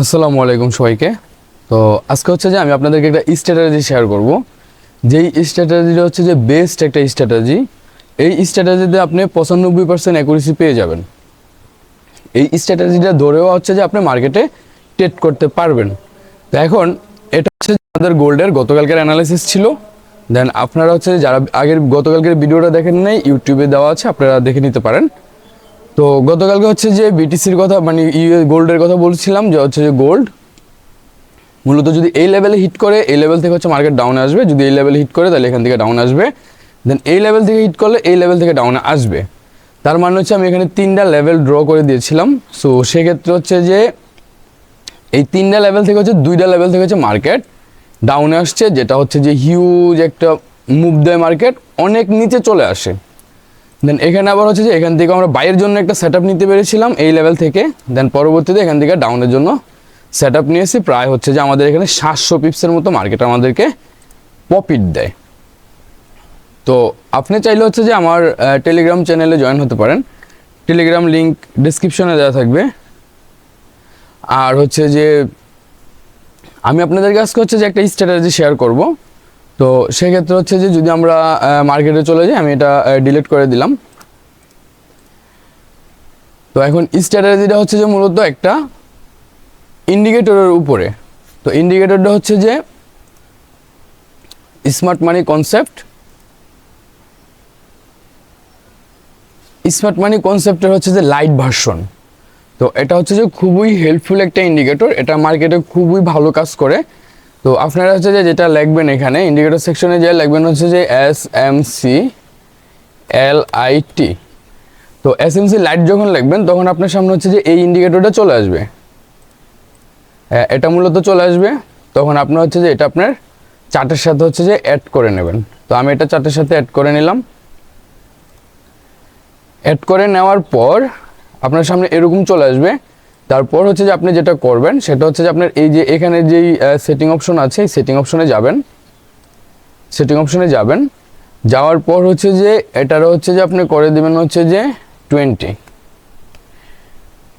আসসালামু আলাইকুম সবাইকে। তো আজকে হচ্ছে যে আমি আপনাদেরকে একটা স্ট্র্যাটেজি শেয়ার করব। যেই স্ট্র্যাটেজিটা হচ্ছে যে বেস্ট একটা স্ট্র্যাটেজি এই স্ট্র্যাটেজিতে আপনি পঁচানব্বই পার্সেন্ট অ্যাকুরেসি পেয়ে যাবেন। এই স্ট্র্যাটেজিটা ধরেও হচ্ছে যে আপনি মার্কেটে ট্রেড করতে পারবেন। তো এখন এটা হচ্ছে আমাদের গোল্ডের গতকালকের অ্যানালাইসিস ছিল। দেন আপনারা হচ্ছে যারা আগের গতকালকের ভিডিওটা দেখেন নাই ইউটিউবে দেওয়া আছে, আপনারা দেখে নিতে পারেন। তো গতকালকে হচ্ছে যে বিটিসির কথা মানে ইউ গোল্ডের কথা বলছিলাম, যে হচ্ছে যে গোল্ড মূলত যদি এই লেভেলে হিট করে, এই লেভেল থেকে হচ্ছে মার্কেট ডাউনে আসবে। যদি এই লেভেলে হিট করে, তাহলে এখান থেকে ডাউন আসবে। দেন এই লেভেল থেকে হিট করলে, এই লেভেল থেকে ডাউন আসবে। তার মানে হচ্ছে আমি এখানে তিনটা লেভেল ড্র করে দিয়েছিলাম। সো সেক্ষেত্রে হচ্ছে যে এই তিনটা লেভেল থেকে হচ্ছে, দুইটা লেভেল থেকে হচ্ছে মার্কেট ডাউনে আসছে, যেটা হচ্ছে যে হিউজ একটা মুভ দেয় মার্কেট অনেক নিচে চলে আসে। দেন এখানে আবার হচ্ছে যে এখান থেকে আমরা বাইরের জন্য একটা সেট নিতে পেরেছিলাম এই লেভেল থেকে। দেন পরবর্তীতে এখান থেকে ডাউনের জন্য সেট নিয়েছি প্রায় হচ্ছে যে আমাদের এখানে সাতশো পিপসের মতো মার্কেট আমাদেরকে প্রফিট দেয়। তো আপনি চাইলে হচ্ছে যে আমার টেলিগ্রাম চ্যানেলে জয়েন হতে পারেন। টেলিগ্রাম লিঙ্ক ডিসক্রিপশনে দেওয়া থাকবে। আর হচ্ছে যে আমি আপনাদেরকে আজকে হচ্ছে যে একটা স্ট্র্যাটেজি শেয়ার করব। তো সেক্ষেত্রে হচ্ছে যে যদি আমরা মার্কেটে চলে যাই, আমি এটা ডিলিট করে দিলাম। তো এখন স্ট্র্যাটেজিটা হচ্ছে যে মূলত একটা ইন্ডিকেটরের উপরে। তো ইন্ডিকেটরটা হচ্ছে যে smart money concept smart money কনসেপ্টের হচ্ছে যে লাইট ভার্সন তো এটা হচ্ছে যে খুবই হেল্পফুল একটা ইন্ডিকেটর এটা মার্কেটে খুবই ভালো কাজ করে। তো আপনারা হচ্ছে যে যেটা লিখবেন এখানে ইন্ডিকেটর সেকশনে যে লিখবেন হচ্ছে যে S M C L I T তো এস এম সি লাইট যখন লিখবেন, তখন আপনার সামনে হচ্ছে যে এই ইন্ডিকেটরটা চলে আসবে। এটা মূলত চলে আসবে, তখন আপনার হচ্ছে যে এটা আপনার চার্টের সাথে হচ্ছে যে অ্যাড করে নেবেন। তো আমি এটা চার্টের সাথে অ্যাড করে নিলাম। অ্যাড করে নেওয়ার পর আপনার সামনে এরকম চলে আসবে। তারপর হচ্ছে যে আপনি যেটা করবেন, সেটা হচ্ছে যে আপনার এই যে এখানে যেই সেটিং অপশন আছে, এই সেটিং অপশনে যাবেন। সেটিং অপশনে যাবেন। যাওয়ার পর হচ্ছে যে, এটারও হচ্ছে যে আপনি করে দেবেন হচ্ছে যে টোয়েন্টি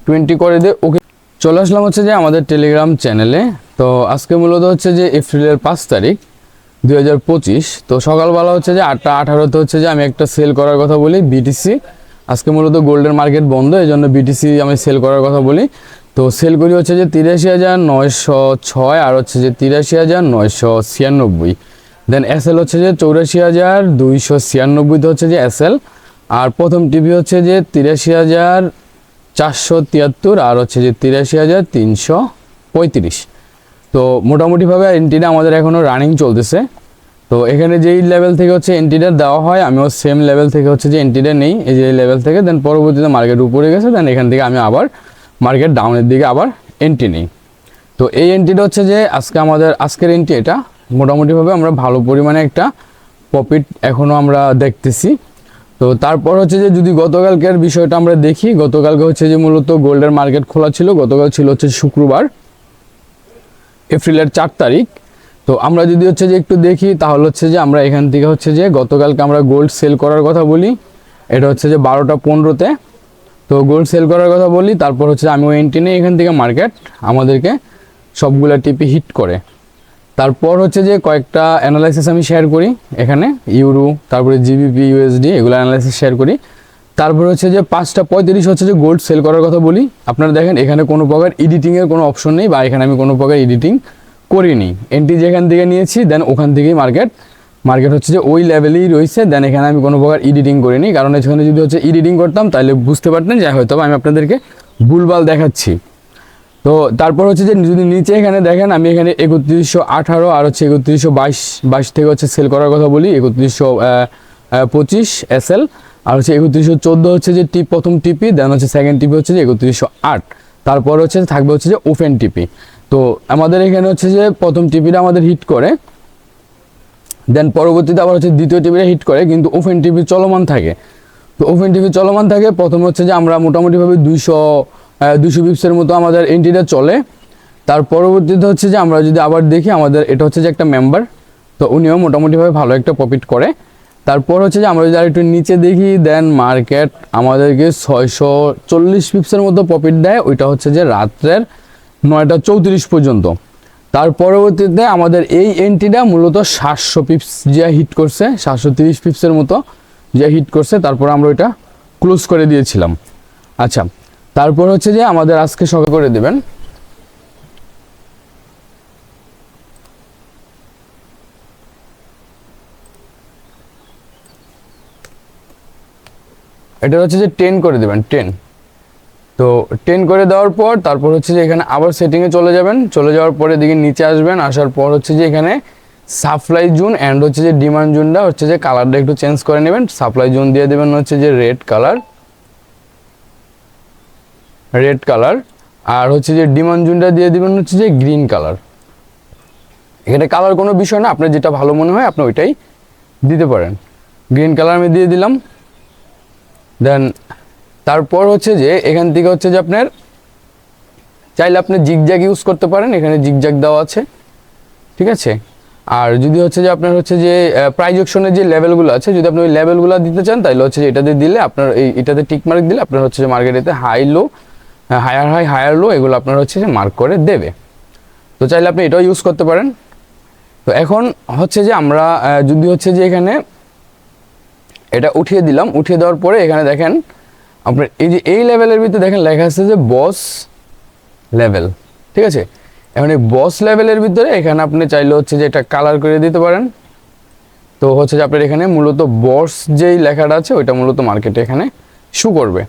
টোয়েন্টি করে দিয়ে ওকে চলে আসলাম হচ্ছে যে আমাদের টেলিগ্রাম চ্যানেলে তো আজকে মূলত হচ্ছে যে এপ্রিলের পাঁচ তারিখ, দুই হাজার পঁচিশ। তো সকালবেলা হচ্ছে যে আটটা আঠারোতে হচ্ছে যে আমি একটা সেল করার কথা বলি বিটিসি আজকে মূলত গোল্ডের মার্কেট বন্ধ, এই জন্য বিটিসি আমি সেল করার কথা বলি। তো সেল করি হচ্ছে যে তিরাশি হাজার নয়শো ছয় আর হচ্ছে যে তিরাশি হাজার নয়শো ছিয়ানব্বই। দেন এসএল হচ্ছে যে চৌরাশি হাজার দুইশো ছিয়ানব্বইতে হচ্ছে যে এসএল আর প্রথম টিভি হচ্ছে যে তিরাশি হাজার চারশো তিয়াত্তর আর হচ্ছে যে তিরাশি হাজার তিনশো পঁয়ত্রিশ। তো মোটামুটিভাবে এন্ট্রিটা আমাদের এখনও রানিং চলতেছে। তো এখানে যেই লেভেল থেকে হচ্ছে এন্ট্রিটা দেওয়া হয়, আমিও সেম লেভেল থেকে হচ্ছে যে এন্ট্রিটা নেই। এই যে লেভেল থেকে দেন পরবর্তীতে মার্কেট উপরে গেছে দেন এখান থেকে আমি আবার মার্কেট ডাউনের দিকে আবার এন্ট্রি নেই। তো এই এন্ট্রিটা হচ্ছে যে আজকে আমাদের, আজকের এন্ট্রি এটা। মোটামুটিভাবে আমরা ভালো পরিমাণে একটা প্রফিট এখনও আমরা দেখতেছি। তো তারপর হচ্ছে যে যদি গতকালকের বিষয়টা আমরা দেখি, গতকালকে হচ্ছে যে মূলত গোল্ডের মার্কেট খোলা ছিল, গতকাল ছিল হচ্ছে শুক্রবার, এপ্রিলের চার তারিখ। তো আমরা যদি হচ্ছে যে একটু দেখি, তাহলে হচ্ছে যে আমরা এখান থেকে হচ্ছে যে গতকালকে আমরা গোল্ড সেল করার কথা বলি। এটা হচ্ছে যে বারোটা পনেরোতে। তো গোল্ড সেল করার কথা বলি, তারপর হচ্ছে আমি ওই এন্ট্রি নিই এখান থেকে মার্কেট আমাদেরকে সবগুলা টিপি হিট করে। তারপর হচ্ছে যে কয়েকটা অ্যানালাইসিস আমি শেয়ার করি এখানে ইউরো তারপরে জিবিপি ইউএসডি এগুলো অ্যানালাইসিস শেয়ার করি। তারপর হচ্ছে যে পাঁচটা পঁয়ত্রিশ হচ্ছে যে গোল্ড সেল করার কথা বলি। আপনারা দেখেন, এখানে কোনো প্রকার এডিটিংয়ের কোনো অপশন নেই, বা এখানে আমি কোনো প্রকার এডিটিং করিনি। এন্ট্রি যেখান থেকে নিয়েছি দেন ওখান থেকেই মার্কেট মার্কেট হচ্ছে যে ওই লেভেলেই রয়েছে দেন এখানে আমি কোনো প্রকার এডিটিং করিনি। কারণ এখানে যদি হচ্ছে এডিটিং করতাম, তাহলে বুঝতে পারতেন যে হয়তো আমি আপনাদেরকে ভুলভাল দেখাচ্ছি। তো তারপর হচ্ছে যে যদি নিচে এখানে দেখেন, আমি এখানে একত্রিশশো আঠারো আর হচ্ছে একত্রিশশো বাইশ বাইশ থেকে হচ্ছে সেল করার কথা বলি, একত্রিশশো পঁচিশ এস এল আর হচ্ছে একত্রিশশো চোদ্দ হচ্ছে যে টিপ, প্রথম টিপি দেন হচ্ছে সেকেন্ড টিপি হচ্ছে যে একত্রিশশো আট। তারপর হচ্ছে থাকবে হচ্ছে যে ওপেন টিপি তো আমাদের এখানে হচ্ছে যে প্রথম টিভিটা আমাদের হিট করে দেন পরবর্তীতে আবার হচ্ছে দ্বিতীয় টিভিটা হিট করে, কিন্তু ওপেন টিভি চলমান থাকে। তো ওপেন টিভি চলমান থাকে, প্রথম হচ্ছে যে আমরা মোটামুটিভাবে দুইশো দুশো বিপসের মতো আমাদের এন্ট্রিটা চলে। তার পরবর্তীতে হচ্ছে যে আমরা যদি আবার দেখি, আমাদের এটা হচ্ছে যে একটা মেম্বার তো উনিও মোটামুটিভাবে ভালো একটা প্রফিট করে। তারপর হচ্ছে যে আমরা যদি আর একটু নিচে দেখি দেন মার্কেট আমাদেরকে ছয়শো চল্লিশ পিপসের মতো প্রফিট দেয়, ওইটা হচ্ছে যে রাত্রের নয়টা চৌত্রিশ পর্যন্ত। তার পরবর্তীতে আমাদের এই এন্ট্রিটা মূলত সাতশো পিপস যে হিট করছে, সাতশো তিরিশ পিপসের মতো যে হিট করছে, তারপর আমরা ওইটা ক্লোজ করে দিয়েছিলাম। আচ্ছা তারপর হচ্ছে যে আমাদের আজকে সকাল করে দেবেন। এটা হচ্ছে যে টেন করে দেবেন টেন তো টেন করে দেওয়ার পর তারপর হচ্ছে যে এখানে আবার সেটিংয়ে চলে যাবেন। চলে যাওয়ার পরে দিকে নিচে আসবেন, আসার পর হচ্ছে যে এখানে সাপ্লাই জুন অ্যান্ড হচ্ছে যে ডিমান্ড জুনটা হচ্ছে যে কালারটা একটু চেঞ্জ করে নেবেন। সাপ্লাই জোন দিয়ে দেবেন হচ্ছে যে রেড কালার রেড কালার আর হচ্ছে যে ডিমান্ড জুনটা দিয়ে দেবেন হচ্ছে যে গ্রিন কালার এখানে কালার কোনো বিষয় না, আপনার যেটা ভালো মনে হয় আপনি ওইটাই দিতে পারেন। গ্রিন কালার আমি দিয়ে দিলাম। দেন তারপর হচ্ছে যে এখান থেকে হচ্ছে যে আপনার চাইলে আপনি জিগজ্যাগ ইউজ করতে পারেন, এখানে জিগজ্যাগ দেওয়া আছে, ঠিক আছে? আর যদি হচ্ছে যে আপনার হচ্ছে যে প্রাইজেকশনের যে লেভেলগুলো আছে, যদি আপনি ওই লেভেলগুলো দিতে চান তাহলে হচ্ছে যে এটাতে দিলে আপনার এই, এটাতে টিক মার্ক দিলে আপনার হচ্ছে যে মার্কেটেতে high low higher high higher low এগুলো আপনার হচ্ছে যে মার্ক করে দেবে। তো চাইলে আপনি এটাও ইউজ করতে পারেন। তো এখন হচ্ছে যে আমরা যদি হচ্ছে যে এখানে এটা উঠিয়ে দিলাম, উঠিয়ে দেওয়ার পরে এখানে দেখেন আপনার এই যে এই লেভেলের ভিতরে দেখেন লেখা আছে যে বস লেভেল ঠিক আছে? এখন এই বস লেভেলের ভিতরে এখানে আপনি চাইলে হচ্ছে যে এটা কালার করে দিতে পারেন। তো হচ্ছে যে আপনার এখানে মূলত বস যেই লেখাটা আছে, ওইটা মূলত মার্কেটে এখানে শু করবে।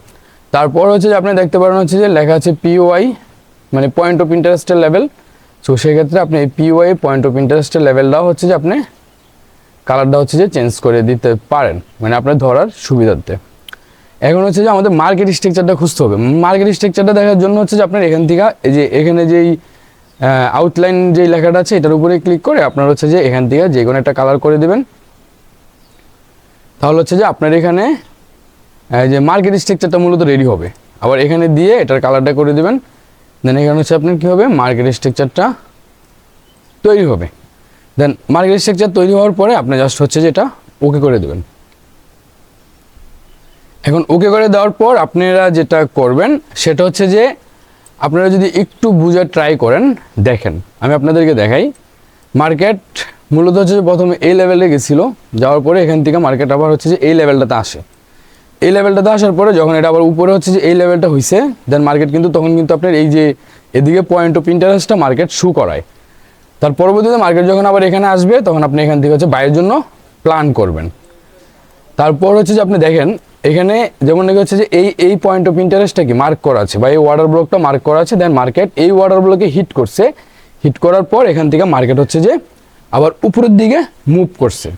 তারপর হচ্ছে যে আপনি দেখতে পারেন হচ্ছে যে লেখা আছে পিওআই মানে পয়েন্ট অফ ইন্টারেস্টের লেভেল তো সেক্ষেত্রে আপনি এই পিওআই পয়েন্ট অফ ইন্টারেস্টের লেভেলটাও হচ্ছে যে আপনি কালারটা হচ্ছে যে চেঞ্জ করে দিতে পারেন মানে আপনার ধরার সুবিধার্থে। এখন হচ্ছে যে আমাদের মার্কেট স্ট্রাকচারটা খুঁজতে হবে। মার্কেট স্ট্রাকচারটা দেখার জন্য হচ্ছে যে আপনার এখান থেকে, এই যে এখানে যেই আউটলাইন যেই লেখাটা আছে, এটার উপরে ক্লিক করে আপনার হচ্ছে যে এখান থেকে যে কোনো একটা কালার করে দেবেন। তাহলে হচ্ছে যে আপনার এখানে যে মার্কেট স্ট্রাকচারটা মূলত রেডি হবে। আবার এখানে দিয়ে এটার কালারটা করে দেবেন। দেন এখানে হচ্ছে আপনার কী হবে? মার্কেট স্ট্রাকচারটা তৈরি হবে। দেন মার্কেট স্ট্রাকচার তৈরি হওয়ার পরে আপনি জাস্ট হচ্ছে যে এটা ওকে করে দেবেন। এখন ওকে করে দেওয়ার পর আপনারা যেটা করবেন, সেটা হচ্ছে যে আপনারা যদি একটু বুঝার ট্রাই করেন, দেখেন, আমি আপনাদেরকে দেখাই। মার্কেট মূলত হচ্ছে যে প্রথমে এই লেভেলে গেছিল, যাওয়ার পরে এখান থেকে মার্কেট আবার হচ্ছে যে এই লেভেলটাতে আসে। এই লেভেলটাতে আসার পরে যখন এটা আবার উপরে হচ্ছে যে এই লেভেলটা হয়েছে দেন মার্কেট কিন্তু তখন কিন্তু আপনার এই যে এদিকে পয়েন্ট অফ ইন্টারেস্টটা মার্কেট শু করায়। তার পরবর্তীতে মার্কেট যখন আবার এখানে আসবে, তখন আপনি এখান থেকে হচ্ছে বাইরের জন্য প্ল্যান করবেন। তারপর হচ্ছে যে আপনি দেখেন এখানে যেমন নাকি হচ্ছে যে এই এই পয়েন্ট অফ ইন্টারেস্টটা কি মার্ক করা আছে, বা এই ওয়াটার ব্লকটা মার্ক করা আছে দেন মার্কেট এই ওয়াটার ব্লকে হিট করছে। হিট করার পর এখান থেকে মার্কেট হচ্ছে যে আবার উপরের দিকে মুভ করছে।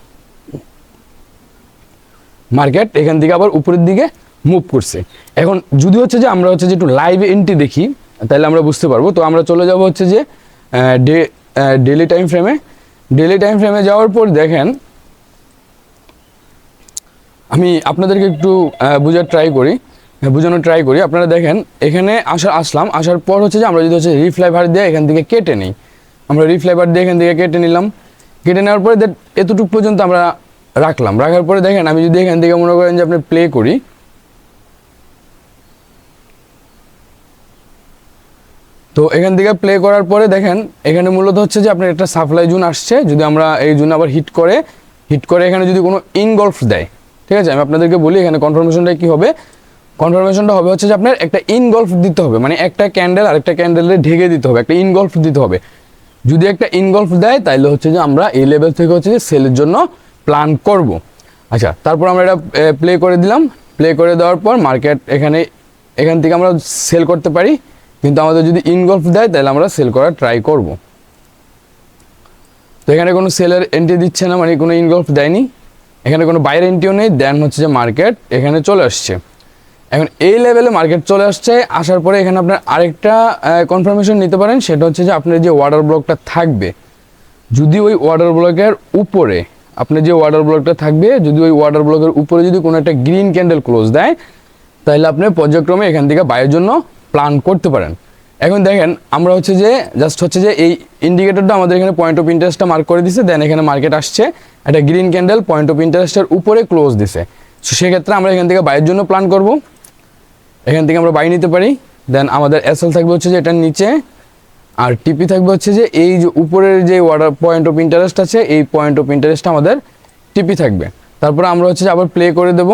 মার্কেট এখান থেকে আবার উপরের দিকে মুভ করছে। এখন যদি হচ্ছে যে আমরা হচ্ছে যে একটু লাইভ এন্ট্রি দেখি, তাহলে আমরা বুঝতে পারব। তো আমরা চলে যাব হচ্ছে যে ডেলি টাইম ফ্রেমে ডেলি টাইম ফ্রেমে যাওয়ার পর দেখেন আমি আপনাদেরকে একটু বোঝার ট্রাই করি। হ্যাঁ, বোঝানোর ট্রাই করি। আপনারা দেখেন এখানে আসা আসলাম। আসার পর হচ্ছে যে আমরা যদি হচ্ছে রিফ্লাইভার দিয়ে এখান থেকে কেটে নিই। আমরা রিফ্লাইভার দিয়ে এখান থেকে কেটে নিলাম। কেটে নেওয়ার পরে that এতটুকু পর্যন্ত আমরা রাখলাম। রাখার পরে দেখেন আমি যদি এখান থেকে মনে করেন যে আপনি প্লে করি। তো এখান থেকে প্লে করার পরে দেখেন এখানে মূলত হচ্ছে যে আপনার একটা সাপ্লাই জুন আসছে। যদি আমরা এই জোন আবার হিট করে হিট করে এখানে যদি কোনো ইনগলফ দেয় ঠিক আছে? আমি আপনাদেরকে বলি এখানে কনফার্মেশনটা কি হবে? কনফার্মেশনটা হবে হচ্ছে যে আপনার একটা ইনগলফ দিতে হবে। মানে একটা ক্যান্ডেল আরেকটা ক্যান্ডেলে ঢেকে দিতে হবে, একটা ইনগলফ দিতে হবে। যদি একটা ইনগলফ দেয় তাহলে হচ্ছে যে আমরা এই লেভেল থেকে হচ্ছে যে সেলের জন্য প্ল্যান করব। আচ্ছা তারপর আমরা এটা প্লে করে দিলাম। প্লে করে দেওয়ার পর মার্কেট এখানে, এখান থেকে আমরা সেল করতে পারি। কিন্তু আমাদের যদি ইনগলফ দেয় তাহলে আমরা সেল করার ট্রাই করব। তো এখানে কোনো সেলের এন্ট্রি দিচ্ছে না মানে কোনো ইনগলফ দেয়নি। এখানে কোনো বাইরের এন্ট্রিও নেই দেন হচ্ছে যে মার্কেট এখানে চলে আসছে। এখন এই লেভেলে মার্কেট চলে আসছে, আসার পরে এখানে আপনার আরেকটা কনফার্মেশন নিতে পারেন, সেটা হচ্ছে যে আপনার যে ওয়াটার ব্লকটা থাকবে, যদি ওই ওয়াটার ব্লকের উপরে, আপনার যে ওয়াটার ব্লকটা থাকবে, যদি ওই ওয়াটার ব্লকের উপরে যদি কোনো একটা গ্রিন ক্যান্ডেল ক্লোজ দেয়, তাহলে আপনি পর্যায়ক্রমে এখান থেকে বাইরের জন্য প্ল্যান করতে পারেন। এখন দেখেন, আমরা হচ্ছে যে জাস্ট হচ্ছে যে এই ইন্ডিকেটরটা আমাদের এখানে পয়েন্ট অফ ইন্টারেস্টটা মার্ক করে দিছে দেন এখানে মার্কেট আসছে, একটা গ্রিন ক্যান্ডেল পয়েন্ট অফ ইন্টারেস্টের উপরে ক্লোজ দিছে। সো সেক্ষেত্রে আমরা এখান থেকে বাইয়ের জন্য প্ল্যান করব। এখান থেকে আমরা বাই নিতে পারি। দেন আমাদের এসএল থাকবে হচ্ছে যে এটার নিচে, আর টিপি থাকবে হচ্ছে যে এই যে উপরের যে ওয়াটার পয়েন্ট অফ ইন্টারেস্ট আছে, এই পয়েন্ট অফ ইন্টারেস্ট আমাদের টিপি থাকবে। তারপরে আমরা হচ্ছে যে আবার প্লে করে দেব।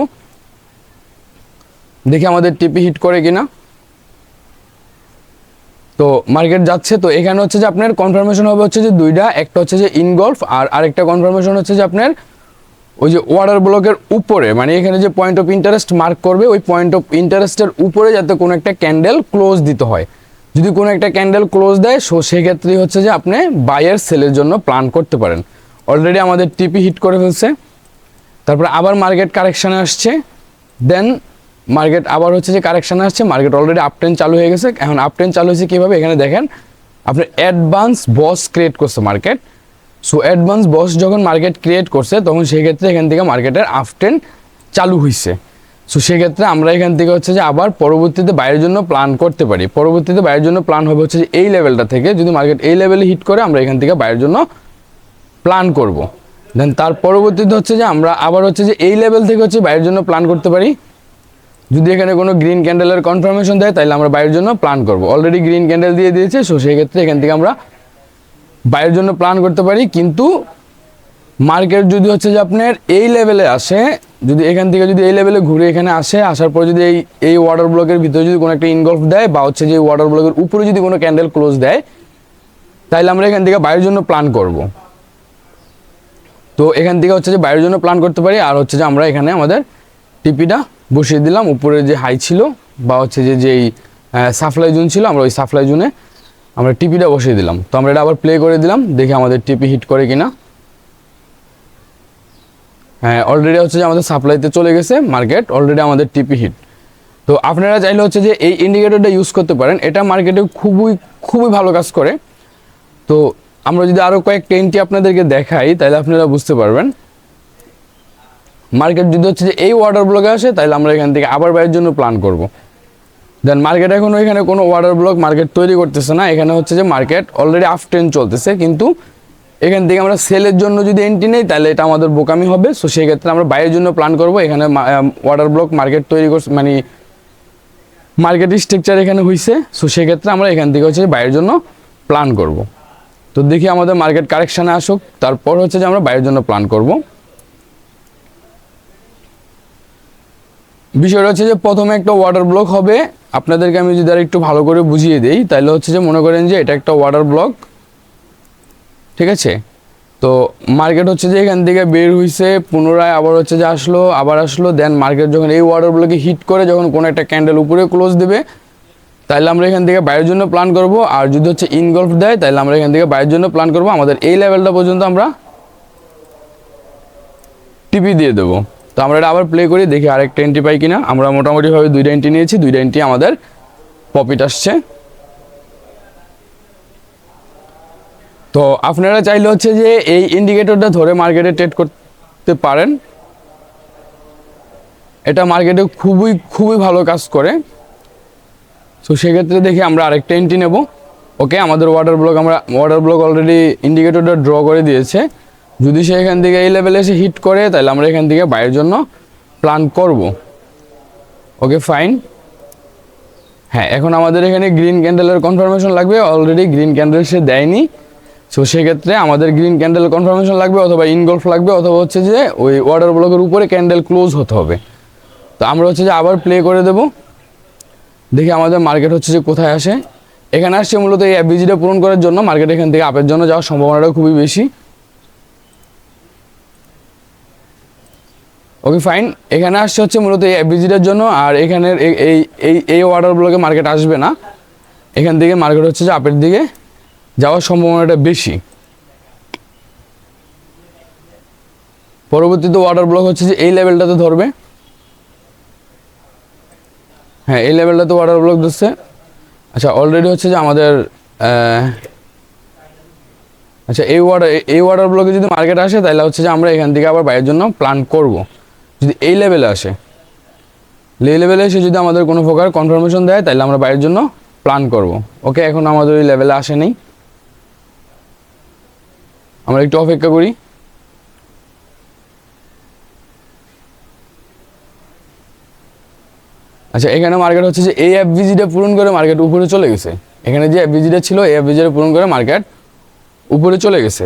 দেখি আমাদের টিপি হিট করে কিনা। তো মার্কেট যাচ্ছে, তো এখানে হচ্ছে যে আপনার কনফার্মেশন হবে হচ্ছে যে দুইটা, একটা হচ্ছে যে ইনগলফ আর আরেকটা কনফার্মেশন হচ্ছে যে আপনার ওই যে ওয়াটার ব্লকের উপরে মানে এখানে যে পয়েন্ট অফ ইন্টারেস্ট মার্ক করবে, ওই পয়েন্ট অফ ইন্টারেস্টের উপরে যাতে কোনো একটা ক্যান্ডেল ক্লোজ দিতে হয়। যদি কোনো একটা ক্যান্ডেল ক্লোজ দেয় সো সেক্ষেত্রে হচ্ছে যে আপনি বায়ার সেলের জন্য প্ল্যান করতে পারেন। অলরেডি আমাদের টিপি হিট করে ফেলছে। তারপরে আবার মার্কেট কারেকশানে আসছে। দেন মার্কেট আবার হচ্ছে যে কারেকশানে আসছে মার্কেট অলরেডি আপটেন চালু হয়ে গেছে। এখন আপটেন চালু হয়েছে কীভাবে? এখানে দেখেন আপনার অ্যাডভান্স বস ক্রিয়েট করছে মার্কেট সো অ্যাডভান্স বস যখন মার্কেট ক্রিয়েট করছে, তখন সেক্ষেত্রে এখান থেকে মার্কেটের আপটেন চালু হয়েছে সো সেক্ষেত্রে আমরা এখান থেকে হচ্ছে যে আবার পরবর্তীতে বাইরের জন্য প্ল্যান করতে পারি। পরবর্তীতে বাইরের জন্য প্ল্যান হবে হচ্ছে যে এই লেভেলটা থেকে। যদি মার্কেট এই লেভেলে হিট করে, আমরা এখান থেকে বাইরের জন্য প্ল্যান করব। দেন তার পরবর্তীতে হচ্ছে যে আমরা আবার হচ্ছে যে এই লেভেল থেকে হচ্ছে বাইরের জন্য প্ল্যান করতে পারি। যদি এখানে কোনো গ্রিন ক্যান্ডেলের কনফার্মেশন দেয় তাহলে আমরা বাইরের জন্য প্ল্যান করব। অলরেডি গ্রিন ক্যান্ডেল দিয়ে দিয়েছে সো সেই ক্ষেত্রে এখান থেকে আমরা বাইরের জন্য প্ল্যান করতে পারি। কিন্তু মার্কেট যদি হচ্ছে যে আপনার এই লেভেলে আসে, যদি এখান থেকে যদি এই লেভেলে ঘুরে এখানে আসে, আসার পর যদি এই এই ওয়াটার ব্লকের ভিতরে যদি কোনো একটা ইনগলফ দেয়, বা হচ্ছে যে ওয়াটার ব্লকের উপরে যদি কোনো ক্যান্ডেল ক্লোজ দেয় তাহলে আমরা এখান থেকে বাইরের জন্য প্ল্যান করব। তো এখান থেকে হচ্ছে যে বাইরের জন্য প্ল্যান করতে পারি, আর হচ্ছে যে আমরা এখানে আমাদের টিপিটা বসিয়ে দিলাম। উপরে যে হাই ছিল বা হচ্ছে যে যেই সাপ্লাই জোন ছিল, আমরা ওই সাপ্লাই জোনে আমরা টিপিটা বসিয়ে দিলাম। তো আমরা এটা আবার প্লে করে দিলাম, দেখি আমাদের টিপি হিট করে কিনা। হ্যাঁ অলরেডি হচ্ছে যে আমাদের সাপ্লাইতে চলে গেছে মার্কেট অলরেডি আমাদের টিপি হিট তো আপনারা চাইলে হচ্ছে যে এই ইন্ডিকেটরটা ইউজ করতে পারেন। এটা মার্কেটে খুবই খুবই ভালো কাজ করে। তো আমরা যদি আরও কয়েকটা এন্ট্রি আপনাদেরকে দেখাই, তাহলে আপনারা বুঝতে পারবেন। মার্কেট যদি হচ্ছে যে এই ওয়াটার ব্লকে আসে, তাহলে আমরা এখান থেকে আবার বাইরের জন্য প্ল্যান করব। দেন মার্কেট এখন এখানে কোনো ওয়াটার ব্লক মার্কেট তৈরি করতেছে না, এখানে হচ্ছে যে মার্কেট অলরেডি আফ ট্রেন চলতেছে, কিন্তু এখান থেকে আমরা সেলের জন্য যদি এন্ট্রি নেই, তাহলে এটা আমাদের বোকামি হবে। সো সেই ক্ষেত্রে আমরা বাইরের জন্য প্ল্যান করব। এখানে ওয়াটার ব্লক মার্কেট তৈরি করছে মানে মার্কেট স্ট্রাকচার এখানে হয়েছে সো সেক্ষেত্রে আমরা এখান থেকে হচ্ছে যে বাইরের জন্য প্ল্যান করব। তো দেখি আমাদের মার্কেট কারেকশানে আসুক, তারপর হচ্ছে যে আমরা বাইরের জন্য প্ল্যান করব। বিষয়টা হচ্ছে যে প্রথমে একটা ওয়াটার ব্লক হবে। আপনাদেরকে আমি যদি আর একটু ভালো করে বুঝিয়ে দিই তাহলে হচ্ছে যে মনে করেন যে এটা একটা ওয়াটার ব্লক ঠিক আছে? তো মার্কেট হচ্ছে যে এখান থেকে বের হইছে, পুনরায় আবার হচ্ছে যে আসলো, আবার আসলো দেন মার্কেট যখন এই ওয়াটার ব্লকে হিট করে, যখন কোনো একটা ক্যান্ডেল উপরে ক্লোজ দেবে তাহলে আমরা এখান থেকে বাইরের জন্য প্ল্যান করব। আর যদি হচ্ছে ইনগলফ দেয় তাহলে আমরা এখান থেকে বাইরের জন্য প্ল্যান করব। আমাদের এই লেভেলটা পর্যন্ত আমরা টিপি দিয়ে দেবো। তো আমরা এটা আবার প্লে করি, দেখি আরেকটা এন্ট্রি পাই কিনা। আমরা মোটামুটিভাবে দুইটা এন্ট্রি নিয়েছি, দুইটা এন্ট্রি আমাদের প্রফিট আসছে। তো আপনারা চাইলে হচ্ছে যে এই ইন্ডিকেটরটা ধরে মার্কেটে ট্রেড করতে পারেন। এটা মার্কেটে খুবই খুবই ভালো কাজ করে। তো সেক্ষেত্রে দেখি আমরা আরেকটা এন্ট্রি নেব। ওকে আমাদের ওয়াটার ব্লক আমরা ওয়াটার ব্লক অলরেডি ইন্ডিকেটরটা ড্র করে দিয়েছে। যদি সে এখান থেকে এই লেভেলে এসে হিট করে, তাহলে আমরা এখান থেকে বাইরের জন্য প্ল্যান করব। ওকে ফাইন হ্যাঁ এখন আমাদের এখানে গ্রিন ক্যান্ডেলের কনফার্মেশন লাগবে। অলরেডি গ্রিন ক্যান্ডেল সে দেয়নি। সো সেক্ষেত্রে আমাদের গ্রিন ক্যান্ডেল কনফার্মেশন লাগবে অথবা ইনগলফ লাগবে, অথবা হচ্ছে যে ওই ওয়াটার ব্লকের উপরে ক্যান্ডেল ক্লোজ হতে হবে। তো আমরা হচ্ছে যে আবার প্লে করে দেব। দেখি আমাদের মার্কেট হচ্ছে যে কোথায় আসে। এখানে আসছে মূলত এই অ্যাবিজিটা পূরণ করার জন্য। মার্কেট এখান থেকে আপের জন্য যাওয়ার সম্ভাবনাটা খুবই বেশি। ওকে ফাইন এখানে আসছে হচ্ছে মূলত এই ভিজিটের জন্য, আর এখানের এই- এই এই এই ওয়াটার ব্লকে মার্কেট আসবে না। এখান থেকে মার্কেট হচ্ছে যে আপের দিকে যাওয়ার সম্ভাবনাটা বেশি। পরবর্তীতে ওয়াটার ব্লক হচ্ছে যে এই লেভেলটাতে ধরবে। হ্যাঁ এই লেভেলটাতে ওয়াটার ব্লক ধরছে। আচ্ছা অলরেডি হচ্ছে যে আমাদের আচ্ছা এই ওয়াটার এই ওয়াটার ব্লকে যদি মার্কেট আসে, তাহলে হচ্ছে যে আমরা এখান থেকে আবার বাইরের জন্য প্ল্যান করব। যদি এই লেভেলে আসে এই লেভেলে এসে যদি আমাদের কোনো প্রকার কনফার্মেশন দেয় তাহলে আমরা বাইরের জন্য প্ল্যান করব। ওকে এখন আমাদের ওই লেভেলে আসে নেই। আমরা একটু অপেক্ষা করি। আচ্ছা এখানে মার্কেট হচ্ছে যে এই অ্যাপ ভিজিটা পূরণ করে মার্কেট উপরে চলে গেছে। এখানে যে এফবিজিটা ছিল, এই এফবিজিটা পূরণ করে মার্কেট উপরে চলে গেছে।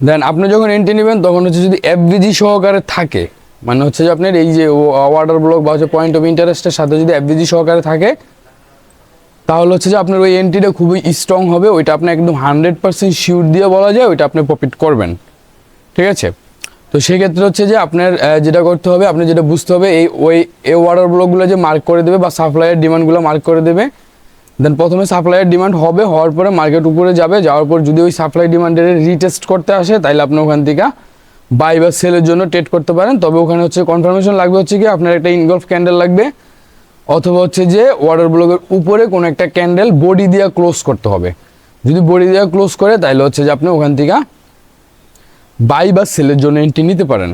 দেন আপনি যখন এন্ট্রি নেবেন, তখন হচ্ছে যদি এফবিজি সহকারে থাকে মানে হচ্ছে যে আপনার এই যে ওয়াটার ব্লক বা হচ্ছে পয়েন্ট অফ ইন্টারেস্টের সাথে যদি এফবিজি সহকারে থাকে, তাহলে হচ্ছে যে আপনার ওই এন্ট্রিটা খুবই স্ট্রং হবে, ওইটা আপনি একদম হান্ড্রেড পার্সেন্ট শিওর দিয়ে বলা যায়, ওইটা আপনি প্রফিট করবেন। ঠিক আছে? তো সেক্ষেত্রে হচ্ছে যে আপনার যেটা করতে হবে, আপনি যেটা বুঝতে হবে, এই, ওই, এই ওয়াটার ব্লকগুলো যে মার্ক করে দেবে বা সাপ্লাইয়ের ডিমান্ডগুলো মার্ক করে দেবে দেন প্রথমে সাপ্লাইয়ের ডিমান্ড হবে, হওয়ার পরে মার্কেট উপরে যাবে, যাওয়ার পর যদি ওই সাপ্লাই ডিমান্ডের রিটেস্ট করতে আসে তাহলে আপনি ওখান থেকে বাই বা সেলের জন্য ট্রেড করতে পারেন। তবে ওখানে হচ্ছে কনফার্মেশন লাগবে হচ্ছে কি, আপনার একটা ইনগলফ ক্যান্ডেল লাগবে, অথবা হচ্ছে যে ওয়াটার ব্লকের উপরে কোনো একটা ক্যান্ডেল বডি দিয়ে ক্লোজ করতে হবে। যদি বডি দিয়ে ক্লোজ করে তাহলে হচ্ছে যে আপনি ওখান থেকে বাই বা সেলের জন্য এন্ট্রি নিতে পারেন।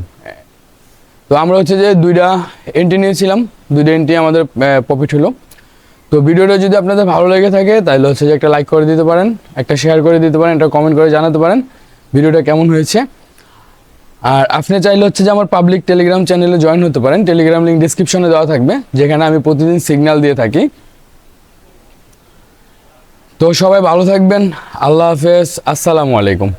তো আমরা হচ্ছে যে দুইটা এন্ট্রি নিয়েছিলাম, দুইটা এন্ট্রি আমাদের প্রফিট হলো। তো ভিডিওটা যদি আপনাদের ভালো লেগে থাকে, তাহলে হচ্ছে যে একটা লাইক করে দিতে পারেন, একটা শেয়ার করে দিতে পারেন, একটা কমেন্ট করে জানাতে পারেন ভিডিওটা কেমন হয়েছে। আর আপনি চাইলে হচ্ছে যে আমার পাবলিক টেলিগ্রাম চ্যানেলে জয়েন হতে পারেন টেলিগ্রাম লিঙ্ক ডিসক্রিপশনে দেওয়া থাকবে, যেখানে আমি প্রতিদিন সিগন্যাল দিয়ে থাকি। তো সবাই ভালো থাকবেন, আল্লাহ হাফেজ, আসসালামু আলাইকুম।